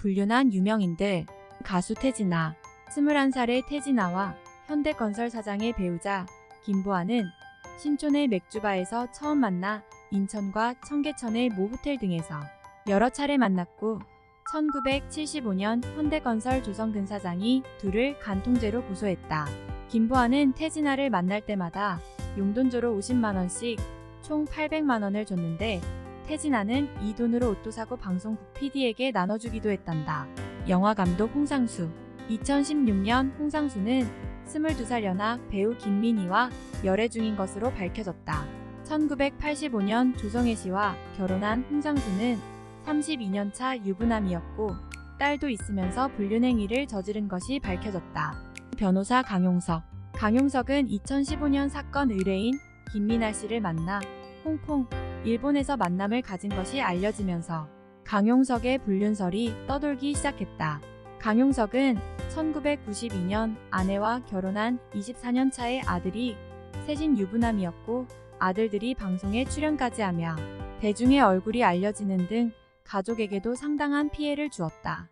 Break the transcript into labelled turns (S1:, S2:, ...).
S1: 불륜한 유명인들 가수 태진아 21살의 태진아와 현대건설 사장의 배우자 김보아는 신촌의 맥주바에서 처음 만나 인천과 청계천의 모 호텔 등에서 여러 차례 만났고 1975년 현대건설 조성근 사장이 둘을 간통죄로 고소했다. 김보아는 태진아를 만날 때마다 용돈조로 50만원씩 총 800만원을 줬는데 태진아는 이 돈으로 옷도 사고 방송국 PD에게 나눠주기도 했단다. 영화 감독 홍상수 2016년 홍상수는 22살 연하 배우 김민희와 열애 중인 것으로 밝혀졌다. 1985년 조성애 씨와 결혼한 홍상수는 32년 차 유부남이었고 딸도 있으면서 불륜행위를 저지른 것이 밝혀졌다. 변호사 강용석 강용석은 2015년 사건 의뢰인 김민아 씨를 만나 홍콩, 일본에서 만남을 가진 것이 알려지면서 강용석의 불륜설이 떠돌기 시작했다. 강용석은 1992년 아내와 결혼한 24년 차의 아들이 세신 유부남이었고 아들들이 방송에 출연까지 하며 대중의 얼굴이 알려지는 등 가족에게도 상당한 피해를 주었다.